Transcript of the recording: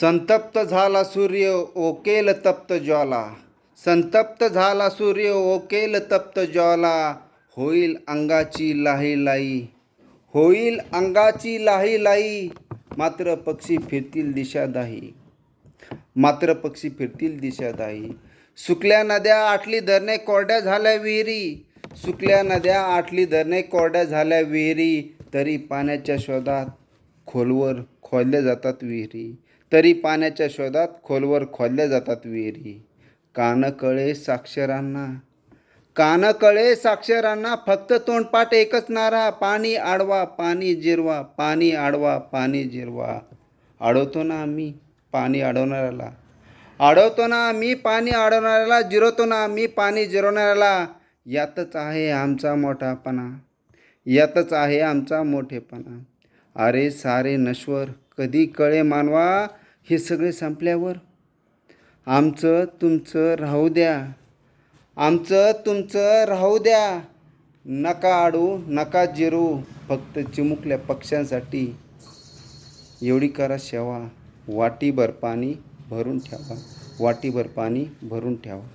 संतप्त झाला सूर्य ओकेल तप्त ज्वाला. संतप्त झाला सूर्य ओकेल तप्त ज्वाला. होईल अंगाची लाही लाई. होईल अंगाची लाही लाई. मात्र पक्षी फिरतील दिशादाही. मात्र पक्षी फिरतील दिशादाही. सुकल्या नद्या आटली धरणे कोरड्या झाल्या विहिरी. सुकल्या नद्या आटली धरणे कोरड्या झाल्या विहिरी. तरी पाण्याच्या शोधात खोलवर खोदल्या जातात विहिरी. तरी पाण्याच्या शोधात खोलवर खोदल्या जातात विहिरी. कान कळे साक्षरांना कान कळे साक्षरांना फक्त तोंडपाठ एकच नारा. पाणी आडवा पाणी जिरवा पाणी आडवा पाणी जिरवा. अडवतो ना आम्ही पाणी अडवणाऱ्याला अडवतो ना आम्ही पाणी अडवणाऱ्याला जिरवतो ना आम्ही पाणी जिरवणाऱ्याला. यातच आहे आमचा मोठापणा. यातच आहे आमचा मोठेपणा. अरे सारे नश्वर कधी कळे मानवा हे सगळे संपल्यावर. आमचं तुमचं राहू द्या. आमचं तुमचं राहू द्या. नका आडू नका जिरू. फक्त चिमुकल्या पक्ष्यांसाठी एवढी करा सेवा. वाटीभर पाणी भरून ठेवा. वाटीभर पाणी भरून ठेवा.